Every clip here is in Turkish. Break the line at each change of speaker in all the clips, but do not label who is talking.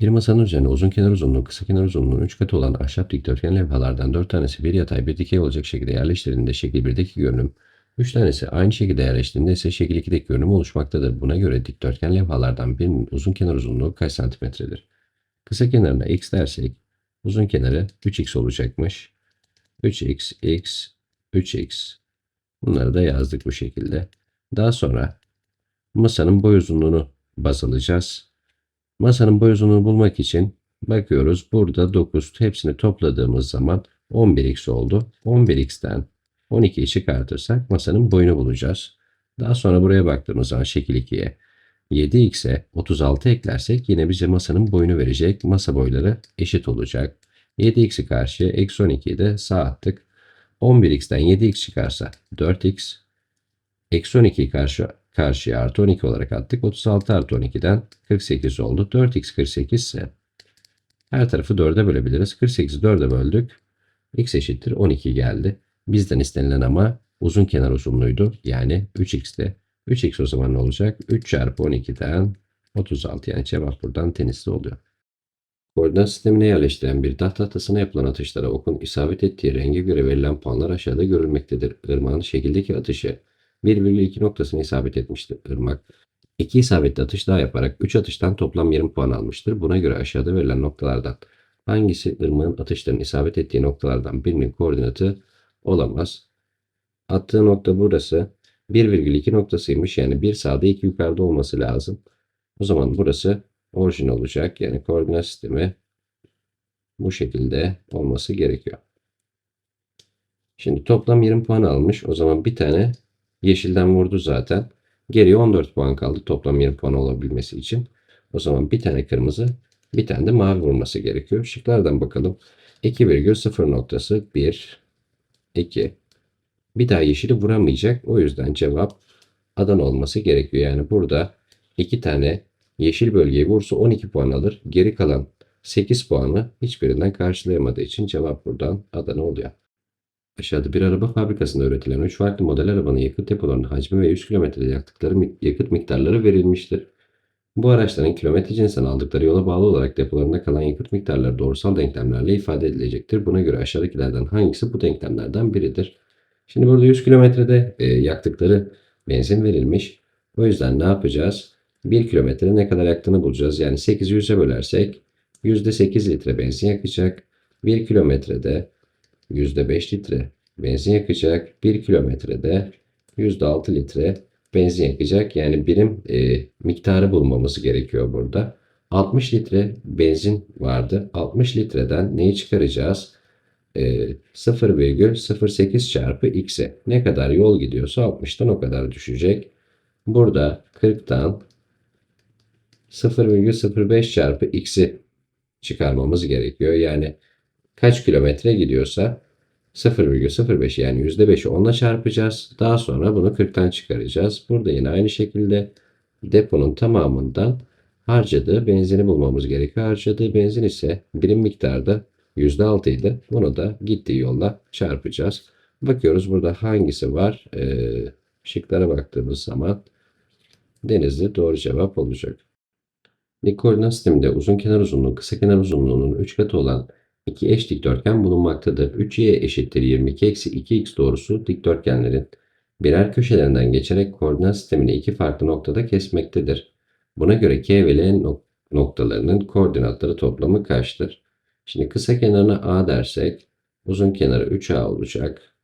Bir masanın üzerine uzun kenar uzunluğu, kısa kenar uzunluğunun 3 katı olan ahşap dikdörtgen levhalardan 4 tanesi bir yatay bir dikey olacak şekilde yerleştirildiğinde şekil 1'deki görünüm, 3 tanesi aynı şekilde yerleştirildiğinde ise şekil 2'deki görünüm oluşmaktadır. Buna göre dikdörtgen levhalardan birinin uzun kenar uzunluğu kaç santimetredir? Kısa kenarına x dersek uzun kenarı 3x olacakmış. 3x, x, 3x. Bunları da yazdık bu şekilde. Daha sonra masanın boy uzunluğunu baz alacağız. Masanın boy uzunluğunu bulmak için bakıyoruz. Burada 9 hepsini topladığımız zaman 11x oldu. 11x'ten 12'yi çıkartırsak masanın boyunu bulacağız. Daha sonra buraya baktığımız zaman şekil 2'ye 7x'e 36 eklersek yine bize masanın boyunu verecek. Masa boyları eşit olacak. 7x'i karşıya eksi 12'yi de sağ attık. 11x'ten 7x çıkarsa 4x. Eksi 12'yi karşı, karşıya artı 12 olarak attık. 36 artı 12'den 48 oldu. 4x 48 ise her tarafı 4'e bölebiliriz. 48'i 4'e böldük. x eşittir 12 geldi. Bizden istenilen ama uzun kenar uzunluğuydu. Yani 3x'te. 3x o zaman ne olacak? 3 çarpı 12'den 36 yani cevap buradan tenisli oluyor. Koordinat sistemine yerleştirilen bir dağ tahtasına yapılan atışlara okun isabet ettiği renge göre verilen puanlar aşağıda görülmektedir. Irmak'ın şekildeki atışı 1,2 noktasına isabet etmiştir. Irmak 2 isabetli atış daha yaparak 3 atıştan toplam 20 puan almıştır. Buna göre aşağıda verilen noktalardan hangisi Irmak'ın atışlarının isabet ettiği noktalardan birinin koordinatı olamaz? Attığı nokta burası 1,2 noktasıymış. Yani bir sağda iki yukarıda olması lazım. O zaman burası orijin olacak. Yani koordinat sistemi bu şekilde olması gerekiyor. Şimdi toplam 20 puan almış. O zaman bir tane yeşilden vurdu zaten. Geriye 14 puan kaldı toplam 20 puan olabilmesi için. O zaman bir tane kırmızı, bir tane de mavi vurması gerekiyor. Şıklardan bakalım. 2,0 noktası 1, 2. Bir daha yeşili vuramayacak. O yüzden cevap Adana olması gerekiyor. Yani burada iki tane yeşil bölgeyi vursa 12 puan alır. Geri kalan 8 puanı hiçbirinden karşılayamadığı için cevap buradan Adana oluyor. Aşağıda bir araba fabrikasında üretilen 3 farklı model arabanın yakıt depolarının hacmi ve 100 kilometrede yaktıkları yakıt miktarları verilmiştir. Bu araçların kilometre cinsinden aldıkları yola bağlı olarak depolarında kalan yakıt miktarları doğrusal denklemlerle ifade edilecektir. Buna göre aşağıdakilerden hangisi bu denklemlerden biridir? Şimdi burada 100 kilometrede e, yaktıkları benzin verilmiş. O yüzden ne yapacağız? 1 kilometre ne kadar yaktığını bulacağız. Yani 8'i 100'e bölersek %8 litre benzin yakacak. 1 kilometrede %5 litre benzin yakacak. 1 kilometrede %6 litre benzin yakacak. Yani birim e, miktarı bulmamız gerekiyor burada. 60 litre benzin vardı. 60 litreden neyi çıkaracağız? E, 0,08 çarpı x'e. Ne kadar yol gidiyorsa 60'tan o kadar düşecek. Burada 40'tan 0,05 çarpı x'i çıkarmamız gerekiyor. Yani kaç kilometre gidiyorsa 0,05 yani %5'i 10'la çarpacağız. Daha sonra bunu 40'tan çıkaracağız. Burada yine aynı şekilde deponun tamamından harcadığı benzini bulmamız gerekiyor. Harcadığı benzin ise birim miktarda %6 idi. Bunu da gittiği yolla çarpacağız. Bakıyoruz burada hangisi var? Ee, şıklara baktığımız zaman Denizli doğru cevap olacak. Dik koordinat sisteminde uzun kenar uzunluğu kısa kenar uzunluğunun 3 katı olan iki eş dikdörtgen bulunmaktadır. 3y eşittir 22 eksi 2x doğrusu dikdörtgenlerin birer köşelerinden geçerek koordinat sistemini iki farklı noktada kesmektedir. Buna göre K ve L nok- noktalarının koordinatları toplamı kaçtır? Şimdi kısa kenarına A dersek uzun kenarı 3A olacak.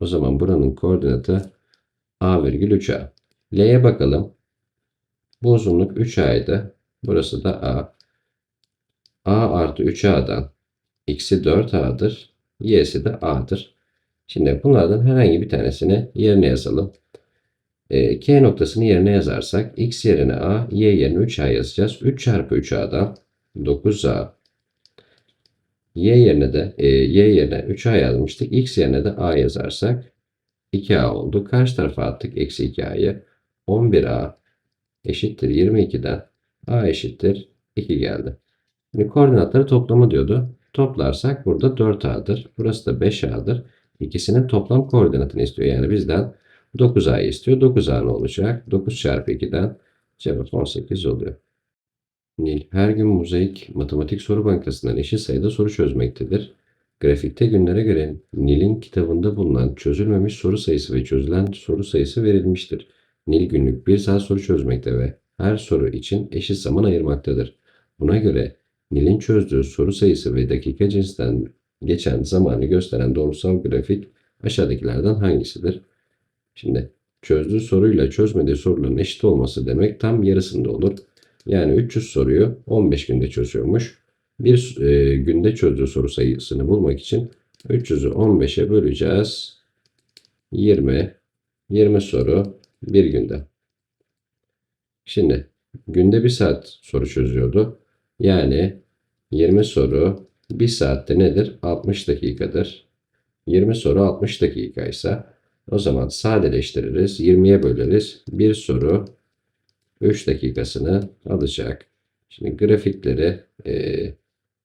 O zaman buranın koordinatı A virgül 3A. L'ye bakalım. Bu uzunluk 3A'ydı. Burası da A. A artı 3A'dan x'i 4A'dır. Y'si de A'dır. Şimdi bunlardan herhangi bir tanesini yerine yazalım. E, K noktasını yerine yazarsak x yerine A, Y yerine 3A yazacağız. 3 çarpı 3A'dan 9A. Y yerine de e, Y yerine 3A yazmıştık. X yerine de A yazarsak 2A oldu. Karşı tarafa attık eksi 2A'yı. 11A eşittir 22'den A eşittir 2 geldi. Şimdi koordinatları toplamı diyordu. Toplarsak burada 4A'dır. Burası da 5A'dır. İkisinin toplam koordinatını istiyor. Yani bizden 9A'yı istiyor. 9A ne olacak? 9 çarpı 2'den cevap 18 oluyor. Nil her gün mozaik matematik soru bankasından eşit sayıda soru çözmektedir. Grafikte günlere göre Nil'in kitabında bulunan çözülmemiş soru sayısı ve çözülen soru sayısı verilmiştir. Nil günlük bir saat soru çözmekte ve her soru için eşit zaman ayırmaktadır. Buna göre Nil'in çözdüğü soru sayısı ve dakika cinsinden geçen zamanı gösteren doğrusal grafik aşağıdakilerden hangisidir? Şimdi çözdüğü soruyla çözmediği soruların eşit olması demek tam yarısında olur. Yani 300 soruyu 15 günde çözüyormuş. Bir e, günde çözdüğü soru sayısını bulmak için 300'ü 15'e böleceğiz. 20. 20 soru bir günde. Şimdi günde bir saat soru çözüyordu. Yani 20 soru bir saatte nedir? 60 dakikadır. 20 soru 60 dakika ise o zaman sadeleştiririz. 20'ye böleriz. Bir soru 3 dakikasını alacak. Şimdi grafikleri e,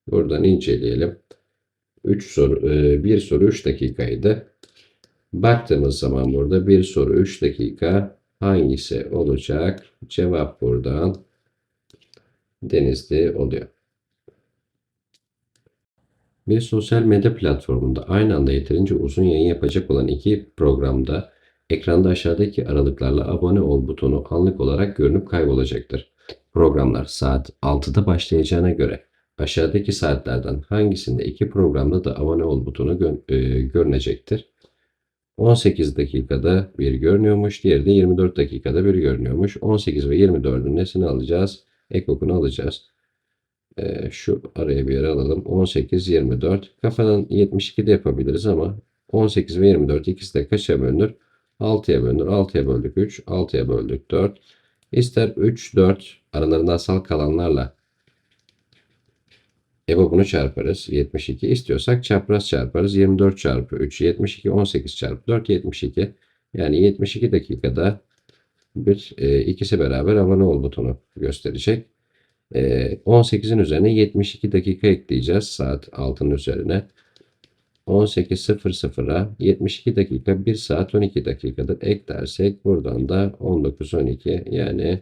buradan inceleyelim. 3 soru, e, bir soru 3 dakikaydı. Baktığımız zaman burada bir soru 3 dakika hangisi olacak? Cevap buradan Denizli oluyor. Bir sosyal medya platformunda aynı anda yeterince uzun yayın yapacak olan iki programda ekranda aşağıdaki aralıklarla abone ol butonu anlık olarak görünüp kaybolacaktır. Programlar saat 6'da başlayacağına göre aşağıdaki saatlerden hangisinde iki programda da abone ol butonu gö- e, görünecektir? 18 dakikada bir görünüyormuş, diğeri de 24 dakikada bir görünüyormuş. 18 ve 24'ün nesini alacağız? Ekokunu alacağız. Ee, şu araya bir yere alalım. 18, 24. Kafadan 72 de yapabiliriz ama 18 ve 24 ikisi de kaça bölünür? 6'ya bölünür. 6'ya böldük 3, 6'ya böldük 4. İster 3, 4 aralarında asal kalanlarla EBOB'unu çarparız. 72. İstiyorsak çapraz çarparız. 24 çarpı 3, 72, 18 çarpı 4, 72. Yani 72 dakikada bir e, ikisi beraber abone ol butonu gösterecek. E, 18'in üzerine 72 dakika ekleyeceğiz saat 6'nın üzerine. 18.00'a 72 dakika 1 saat 12 dakikadır eklersek buradan da 19.12 yani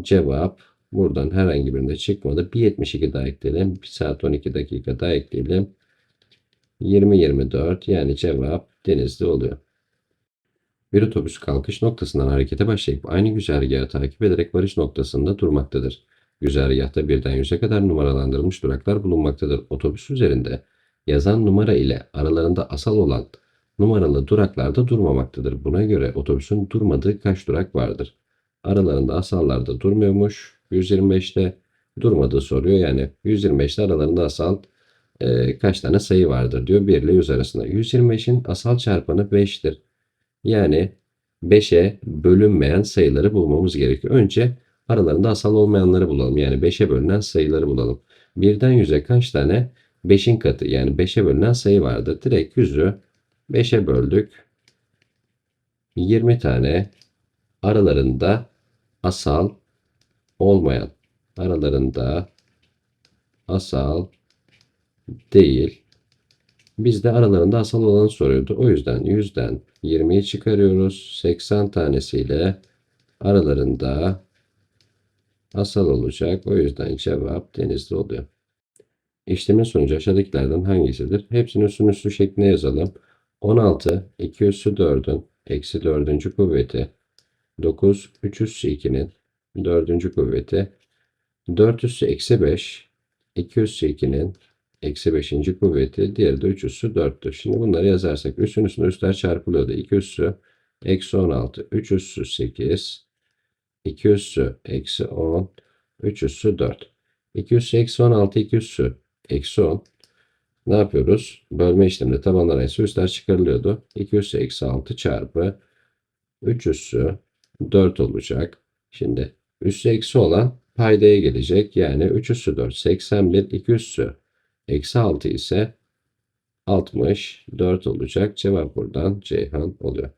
cevap buradan herhangi birinde çıkmadı. Bir 72 daha ekleyelim. 1 saat 12 dakika daha ekleyelim. 20-24 yani cevap Denizli oluyor. Bir otobüs kalkış noktasından harekete başlayıp aynı güzergahı takip ederek varış noktasında durmaktadır. Güzergahta birden yüze kadar numaralandırılmış duraklar bulunmaktadır. Otobüs üzerinde yazan numara ile aralarında asal olan numaralı duraklarda durmamaktadır. Buna göre otobüsün durmadığı kaç durak vardır? Aralarında asallarda durmuyormuş. 125'te durmadığı soruyor. Yani 125'te aralarında asal e, kaç tane sayı vardır diyor 1 ile 100 arasında. 125'in asal çarpanı 5'tir. Yani 5'e bölünmeyen sayıları bulmamız gerekiyor. Önce aralarında asal olmayanları bulalım. Yani 5'e bölünen sayıları bulalım. 1'den 100'e kaç tane? 5'in katı yani 5'e bölünen sayı vardı. Direkt 100'ü 5'e böldük. 20 tane aralarında asal olmayan aralarında asal değil. Biz de aralarında asal olanı soruyordu. O yüzden 100'den 20'yi çıkarıyoruz. 80 tanesiyle aralarında asal olacak. O yüzden cevap denizli oluyor. İşlemin sonucu aşağıdakilerden hangisidir? Hepsini üstün üstü şeklinde yazalım. 16, 2 üssü 4'ün eksi 4. kuvveti. 9, 3 üssü 2'nin 4. kuvveti. 4 üssü eksi 5, 2 üssü 2'nin eksi 5. kuvveti. Diğeri de 3 üssü 4'tür. Şimdi bunları yazarsak üssün üstüne üstler çarpılıyordu. 2 üssü eksi 16, 3 üssü 8, 2 üssü eksi 10, 3 üssü 4. 2 üssü eksi 16, 2 üssü eksi 10. Ne yapıyoruz? Bölme işleminde tabanlar arası üstler çıkarılıyordu. 2 üssü eksi 6 çarpı 3 üssü 4 olacak. Şimdi üssü eksi olan paydaya gelecek. Yani 3 üssü 4 81 2 üssü eksi 6 ise 64 olacak. Cevap buradan Ceyhan oluyor.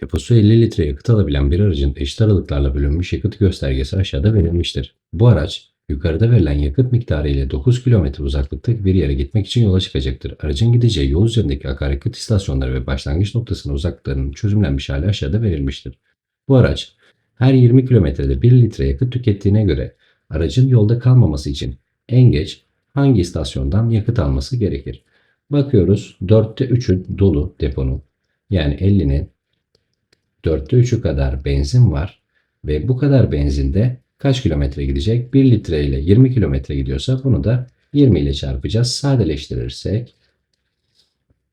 Deposu 50 litre yakıt alabilen bir aracın eşit aralıklarla bölünmüş yakıt göstergesi aşağıda verilmiştir. Bu araç yukarıda verilen yakıt miktarı ile 9 km uzaklıktaki bir yere gitmek için yola çıkacaktır. Aracın gideceği yol üzerindeki akaryakıt istasyonları ve başlangıç noktasının uzaklıklarının çözümlenmiş hali aşağıda verilmiştir. Bu araç her 20 kilometrede 1 litre yakıt tükettiğine göre aracın yolda kalmaması için en geç hangi istasyondan yakıt alması gerekir? Bakıyoruz 4'te 3'ü dolu deponun. Yani 50'nin 4'te 3'ü kadar benzin var ve bu kadar benzinde kaç kilometre gidecek? 1 litre ile 20 kilometre gidiyorsa bunu da 20 ile çarpacağız. Sadeleştirirsek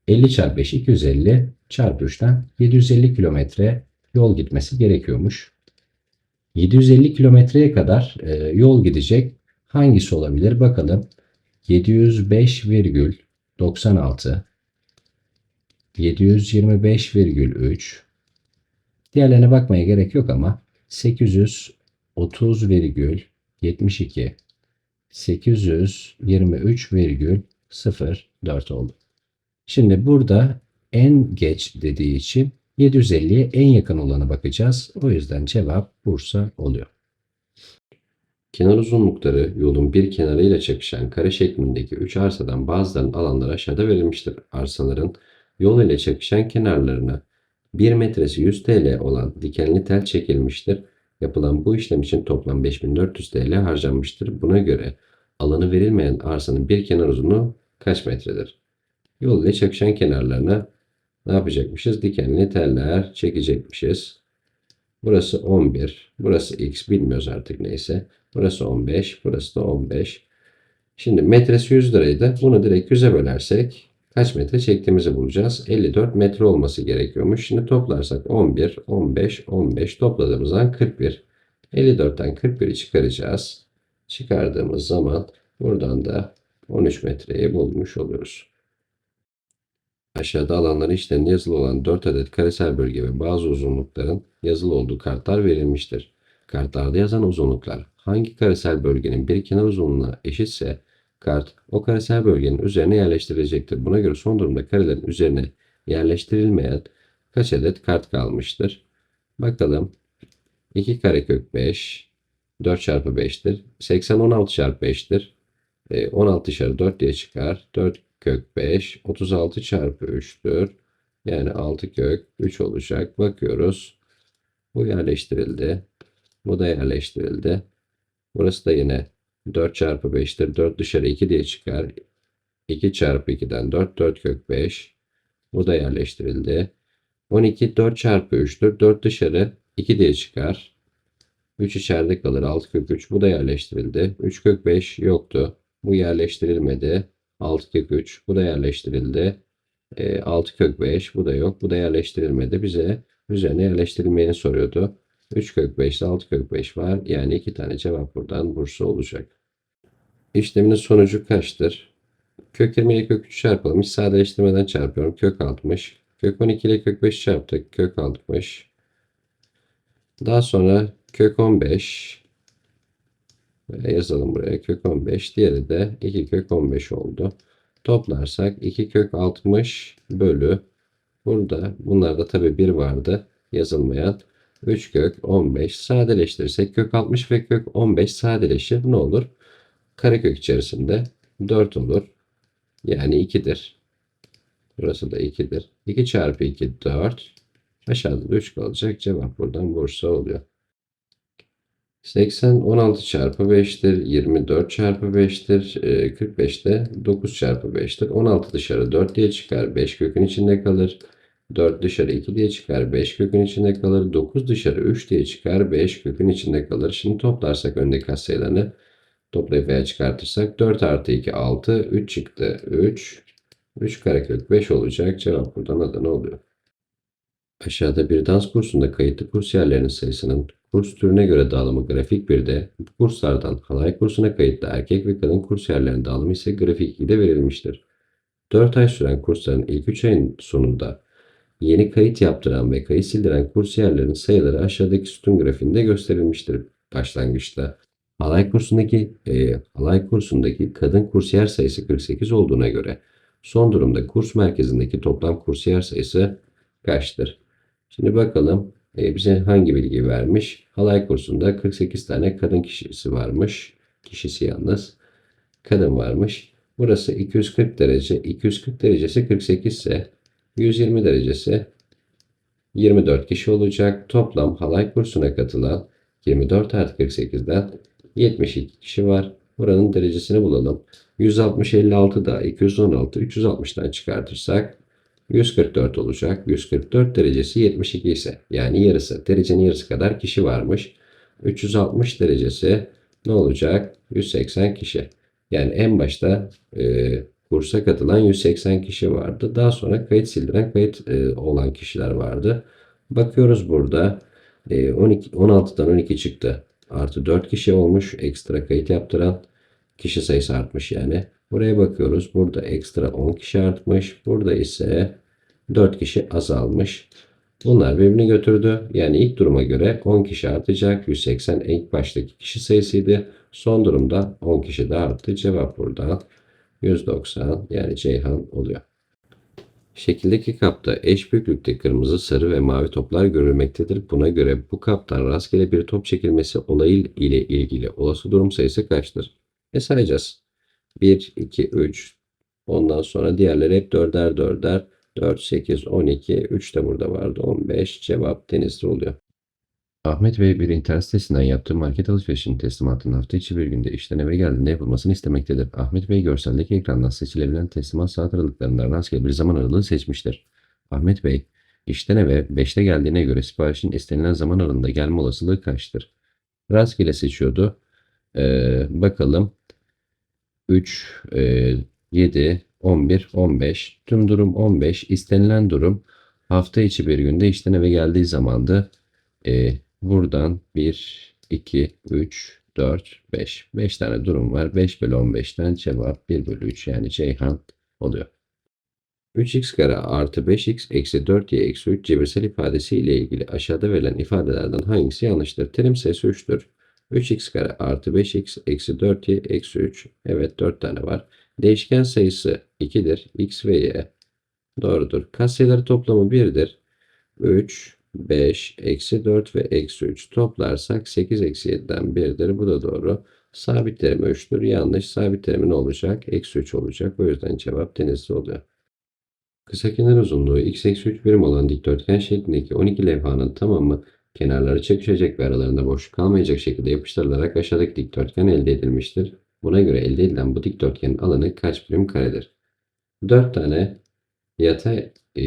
50 çarpı 5 250 çarpı 3'ten 750 kilometre yol gitmesi gerekiyormuş. 750 kilometreye kadar e, yol gidecek hangisi olabilir bakalım. 705,96 725,3 Diğerlerine bakmaya gerek yok ama 830,72 823,04 oldu. Şimdi burada en geç dediği için 750'ye en yakın olanı bakacağız. O yüzden cevap Bursa oluyor. Kenar uzunlukları yolun bir kenarıyla çakışan kare şeklindeki 3 arsadan bazılarının alanları aşağıda verilmiştir. Arsaların yol ile çakışan kenarlarına 1 metresi 100 TL olan dikenli tel çekilmiştir. Yapılan bu işlem için toplam 5400 TL harcanmıştır. Buna göre alanı verilmeyen arsanın bir kenar uzunluğu kaç metredir? Yol ile çakışan kenarlarına ne yapacakmışız? Dikenli teller çekecekmişiz. Burası 11. Burası x bilmiyoruz artık neyse. Burası 15. Burası da 15. Şimdi metresi 100 liraydı. Bunu direkt 100'e bölersek kaç metre çektiğimizi bulacağız. 54 metre olması gerekiyormuş. Şimdi toplarsak 11, 15, 15 topladığımız zaman 41. 54'ten 41'i çıkaracağız. Çıkardığımız zaman buradan da 13 metreyi bulmuş oluruz. Aşağıda alanları işlerinde yazılı olan 4 adet karesel bölge ve bazı uzunlukların yazılı olduğu kartlar verilmiştir. Kartlarda yazan uzunluklar hangi karesel bölgenin bir kenar uzunluğuna eşitse kart o karesel bölgenin üzerine yerleştirilecektir. Buna göre son durumda karelerin üzerine yerleştirilmeyen kaç adet kart kalmıştır? Bakalım. 2 karekök 5 4 çarpı 5'tir. 80 16 çarpı 5'tir. 16 dışarı 4 diye çıkar. 4 kök 5 36 çarpı 3'tür. Yani 6 kök 3 olacak. Bakıyoruz. Bu yerleştirildi. Bu da yerleştirildi. Burası da yine 4 çarpı 5'tir. 4 dışarı 2 diye çıkar. 2 çarpı 2'den 4 4 kök 5. Bu da yerleştirildi. 12 4 çarpı 3'tür. 4 dışarı 2 diye çıkar. 3 içeride kalır. 6 kök 3. Bu da yerleştirildi. 3 kök 5 yoktu. Bu yerleştirilmedi. 6 kök 3. Bu da yerleştirildi. E, 6 kök 5. Bu da yok. Bu da yerleştirilmedi. Bize üzerine yerleştirilmeyeni soruyordu. 3 kök 5 ile 6 kök 5 var. Yani iki tane cevap buradan Bursa olacak. İşleminin sonucu kaçtır? Kök 20 ile kök 3 çarpalım. Hiç sadeleştirmeden çarpıyorum. Kök 60. Kök 12 ile kök 5 çarptık. Kök 60. Daha sonra kök 15. Böyle yazalım buraya. Kök 15. Diğeri de 2 kök 15 oldu. Toplarsak 2 kök 60 bölü. Burada bunlarda tabi 1 vardı. Yazılmayan. 3 kök 15 sadeleştirirsek kök 60 ve kök 15 sadeleşir. Ne olur? Karekök içerisinde 4 olur. Yani 2'dir. Burası da 2'dir. 2 çarpı 2 4. Aşağıda da 3 kalacak. Cevap buradan Bursa oluyor. 80 16 çarpı 5'tir. 24 çarpı 5'tir. 45 de 9 çarpı 5'tir. 16 dışarı 4 diye çıkar. 5 kökün içinde kalır. 4 dışarı 2 diye çıkar. 5 kökün içinde kalır. 9 dışarı 3 diye çıkar. 5 kökün içinde kalır. Şimdi toplarsak öndeki katsayılarını toplayıp veya çıkartırsak 4 artı 2 6. 3 çıktı. 3. 3 karekök 5 olacak. Cevap buradan Adana oluyor. Aşağıda bir dans kursunda kayıtlı kursiyerlerin sayısının kurs türüne göre dağılımı grafik 1'de, bu kurslardan halay kursuna kayıtlı erkek ve kadın kursiyerlerin dağılımı ise grafik 2'de verilmiştir. 4 ay süren kursların ilk 3 ayın sonunda yeni kayıt yaptıran ve kayıt sildiren kursiyerlerin sayıları aşağıdaki sütun grafiğinde gösterilmiştir başlangıçta. Halay kursundaki e, halay kursundaki kadın kursiyer sayısı 48 olduğuna göre son durumda kurs merkezindeki toplam kursiyer sayısı kaçtır? Şimdi bakalım e, bize hangi bilgi vermiş? Halay kursunda 48 tane kadın kişisi varmış. Kişisi yalnız. Kadın varmış. Burası 240 derece. 240 derecesi 48 ise 120 derecesi 24 kişi olacak. Toplam halay kursuna katılan 24 artı 48'den 72 kişi var. Buranın derecesini bulalım. 160 56 da 216 360'dan çıkartırsak 144 olacak. 144 derecesi 72 ise yani yarısı. Derecenin yarısı kadar kişi varmış. 360 derecesi ne olacak? 180 kişi. Yani en başta e, kursa katılan 180 kişi vardı. Daha sonra kayıt sildiren kayıt e, olan kişiler vardı. Bakıyoruz burada e, 12, 16'dan 12 çıktı. Artı 4 kişi olmuş. Ekstra kayıt yaptıran kişi sayısı artmış yani. Buraya bakıyoruz. Burada ekstra 10 kişi artmış. Burada ise 4 kişi azalmış. Bunlar birbirini götürdü. Yani ilk duruma göre 10 kişi artacak. 180 ilk baştaki kişi sayısıydı. Son durumda 10 kişi daha arttı. Cevap buradan 190 yani Ceyhan oluyor. Şekildeki kapta eş büyüklükte kırmızı, sarı ve mavi toplar görülmektedir. Buna göre bu kaptan rastgele bir top çekilmesi olayı ile ilgili olası durum sayısı kaçtır? E sayacağız. 1, 2, 3. Ondan sonra diğerleri hep dörder dörder. 4, 8, 12. 3 de burada vardı. 15. Cevap denizli oluyor. Ahmet Bey bir internet sitesinden yaptığı market alışverişinin teslimatının hafta içi bir günde işten eve geldiğinde yapılmasını istemektedir. Ahmet Bey görseldeki ekrandan seçilebilen teslimat saat aralıklarından rastgele bir zaman aralığı seçmiştir. Ahmet Bey, işten eve 5'te geldiğine göre siparişin istenilen zaman aralığında gelme olasılığı kaçtır? Rastgele seçiyordu. Ee, bakalım. 3, e, 7, 11, 15. Tüm durum 15. İstenilen durum hafta içi bir günde işten eve geldiği zamandı. E, buradan 1, 2, 3, 4, 5. 5 tane durum var. 5 bölü 15'ten cevap 1 bölü 3 yani Ceyhan oluyor. 3x kare artı 5x eksi 4y eksi 3 cebirsel ifadesi ile ilgili aşağıda verilen ifadelerden hangisi yanlıştır? Terim sayısı 3'tür. 3x kare artı 5x eksi 4y eksi 3. Evet 4 tane var. Değişken sayısı 2'dir. x ve y. Doğrudur. Katsayıları toplamı 1'dir. 3, 5, eksi 4 ve eksi 3 toplarsak 8 eksi 7'den 1'dir. Bu da doğru. Sabit terimi 3'tür. Yanlış. Sabit terimi ne olacak? Eksi 3 olacak. O yüzden cevap denizli oluyor. Kısa kenar uzunluğu x eksi 3 birim olan dikdörtgen şeklindeki 12 levhanın tamamı kenarları çakışacak ve aralarında boşluk kalmayacak şekilde yapıştırılarak aşağıdaki dikdörtgen elde edilmiştir. Buna göre elde edilen bu dikdörtgenin alanı kaç birim karedir? 4 tane yatay e,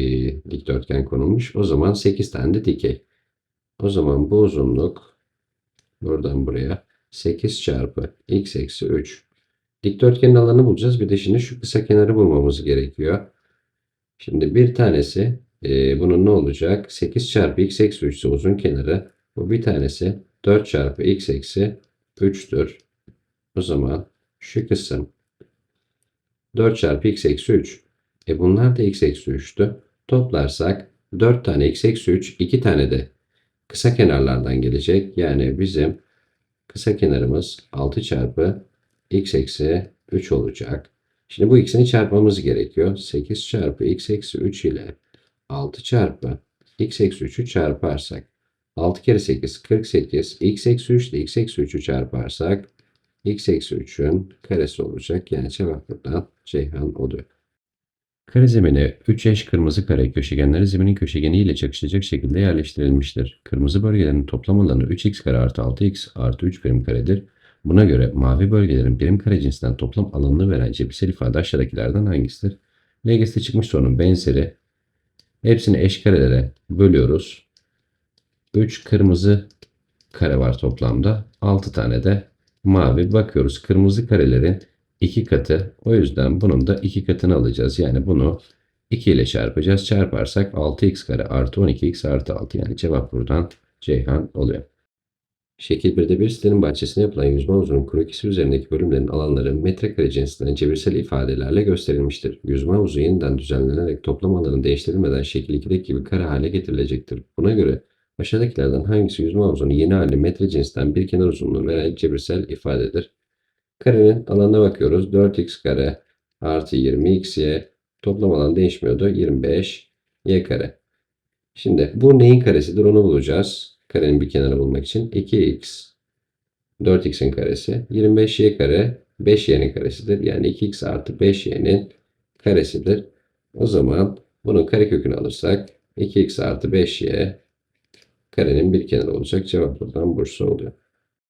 dikdörtgen konulmuş. O zaman 8 tane de dikey. O zaman bu uzunluk buradan buraya 8 çarpı x eksi 3. Dikdörtgenin alanı bulacağız. Bir de şimdi şu kısa kenarı bulmamız gerekiyor. Şimdi bir tanesi e, bunun ne olacak? 8 çarpı x eksi 3 ise uzun kenarı. Bu bir tanesi 4 çarpı x eksi 3'tür. O zaman şu kısım 4 çarpı x eksi 3. E bunlar da x eksi 3'tü. Toplarsak 4 tane x eksi 3, 2 tane de kısa kenarlardan gelecek. Yani bizim kısa kenarımız 6 çarpı x eksi 3 olacak. Şimdi bu ikisini çarpmamız gerekiyor. 8 çarpı x eksi 3 ile 6 çarpı x eksi 3'ü çarparsak 6 kere 8 48 x eksi 3 ile x eksi 3'ü çarparsak x eksi 3'ün karesi olacak. Yani cevap buradan Ceyhan oluyor. Kare zemine 3 eş kırmızı kare köşegenleri zeminin köşegeni ile çakışacak şekilde yerleştirilmiştir. Kırmızı bölgelerin toplam alanı 3x kare artı 6x artı 3 birim karedir. Buna göre mavi bölgelerin birim kare cinsinden toplam alanını veren cebirsel ifade aşağıdakilerden hangisidir? LGS'de çıkmış sorunun benzeri. Hepsini eş karelere bölüyoruz. 3 kırmızı kare var toplamda. 6 tane de mavi. Bakıyoruz kırmızı karelerin 2 katı. O yüzden bunun da 2 katını alacağız. Yani bunu 2 ile çarpacağız. Çarparsak 6x kare artı 12x artı 6. Yani cevap buradan Ceyhan oluyor. Şekil 1'de bir sitenin bahçesinde yapılan yüzme havuzunun krokisi üzerindeki bölümlerin alanları metrekare cinsinden cebirsel ifadelerle gösterilmiştir. Yüzme havuzu yeniden düzenlenerek toplam alanı değiştirilmeden şekil 2'deki gibi kare hale getirilecektir. Buna göre aşağıdakilerden hangisi yüzme havuzunun yeni hali metre cinsinden bir kenar uzunluğu veren cebirsel ifadedir? Karenin alanına bakıyoruz. 4x kare artı 20xy toplam alan değişmiyordu. 25y kare. Şimdi bu neyin karesidir onu bulacağız. Karenin bir kenarı bulmak için 2x 4x'in karesi 25y kare 5y'nin karesidir. Yani 2x artı 5y'nin karesidir. O zaman bunun karekökünü alırsak 2x artı 5y karenin bir kenarı olacak. Cevap buradan Bursa oluyor.